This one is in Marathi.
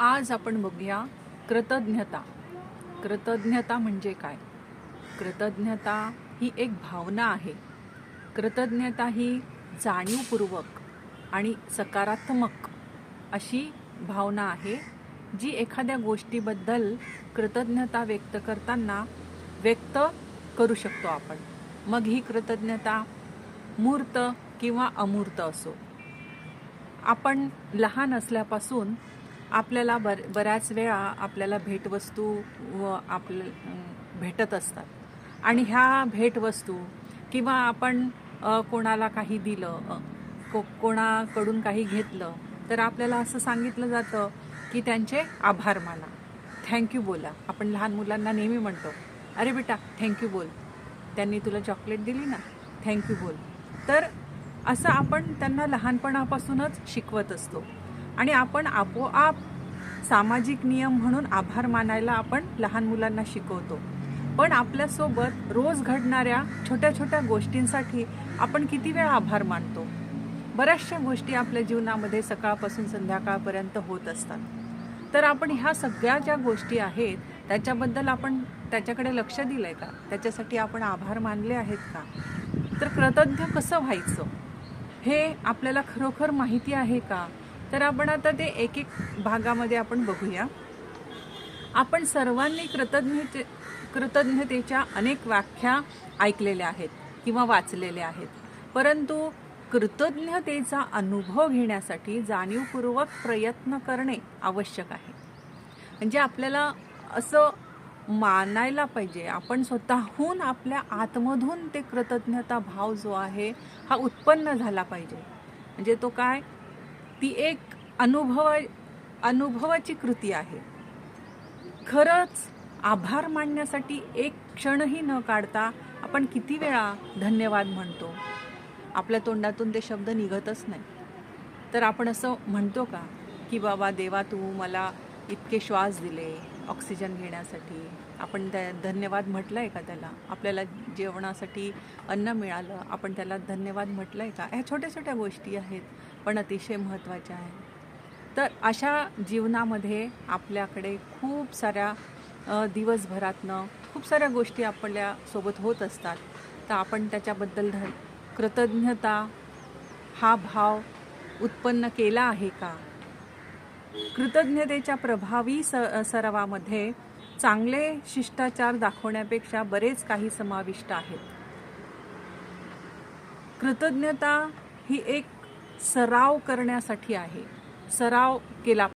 आज आपण बघूया कृतज्ञता. कृतज्ञता म्हणजे काय? कृतज्ञता ही एक भावना आहे. कृतज्ञता ही जाणीवपूर्वक आणि सकारात्मक अशी भावना आहे जी एखाद्या गोष्टीबद्दल कृतज्ञता व्यक्त करताना व्यक्त करू शकतो आपण. मग ही कृतज्ञता मूर्त किंवा अमूर्त असो. आपण लहान असल्यापासून आपल्याला बर बऱ्याच वेळा आपल्याला भेटवस्तू व आपलं भेटत असतात. आणि ह्या भेटवस्तू किंवा आपण कोणाला काही दिलं को कोणाकडून काही घेतलं तर आपल्याला असं सांगितलं जातं की त्यांचे आभार माना. थँक्यू बोला. आपण लहान मुलांना नेहमी म्हणतो अरे बेटा थँक्यू बोल. त्यांनी तुला चॉकलेट दिली ना? थँक्यू बोल. तर असं आपण त्यांना लहानपणापासूनच शिकवत असतो. आणि आपण आपोआप सामाजिक नियम म्हणून आभार मानायला आपण लहान मुलांना शिकवतो. पण आपल्यासोबत रोज घडणाऱ्या छोट्या छोट्या गोष्टींसाठी आपण किती वेळा आभार मानतो? बऱ्याचशा गोष्टी आपल्या जीवनामध्ये सकाळपासून संध्याकाळपर्यंत होत असतात. तर आपण ह्या सगळ्या ज्या गोष्टी आहेत त्याच्याबद्दल आपण त्याच्याकडे लक्ष दिलं आहे का? त्याच्यासाठी आपण आभार मानले आहेत का? तर कृतज्ञ कसं व्हायचं? हे आपल्याला खरोखर माहिती आहे का? तर आपण आता ते एक एक भागामध्ये आपण बघूया. आपण सर्वांनी कृतज्ञते कृतज्ञतेच्या अनेक व्याख्या ऐकलेल्या आहेत किंवा वाचलेल्या आहेत. परंतु कृतज्ञतेचा अनुभव घेण्यासाठी जाणीवपूर्वक प्रयत्न करणे आवश्यक आहे. म्हणजे आपल्याला असं मानायला पाहिजे. आपण स्वतःहून आपल्या आतमधून ते कृतज्ञता भाव जो आहे हा उत्पन्न झाला पाहिजे. म्हणजे तो काय? ती एक अनुभव अनुभवाची कृती आहे. खरंच आभार मानण्यासाठी एक क्षणही न काढता आपण किती वेळा धन्यवाद म्हणतो? आपल्या तोंडातून ते शब्द निघतच नाही. तर आपण असं म्हणतो का की बाबा देवा तू मला इतके श्वास दिले ऑक्सिजन घेण्यासाठी. आपण त्या धन्यवाद म्हटलं आहे का त्याला? आपल्याला जेवणासाठी अन्न मिळालं आपण त्याला धन्यवाद म्हटलं आहे का? ह्या छोट्या छोट्या गोष्टी आहेत पण अतिशय महत्त्वाच्या आहेत. तर अशा जीवनामध्ये आपल्याकडे खूप साऱ्या दिवसभरातनं खूप साऱ्या गोष्टी आपल्यासोबत होत असतात. तर आपण त्याच्याबद्दल धन कृतज्ञता हा भाव उत्पन्न केला आहे का? कृतज्ञतेच्या प्रभावी स सरावामध्ये चांगले शिष्टाचार दाखवण्यापेक्षा बरेच काही समाविष्ट आहेत. कृतज्ञता ही एक सराव करण्यासाठी आहे. सराव केला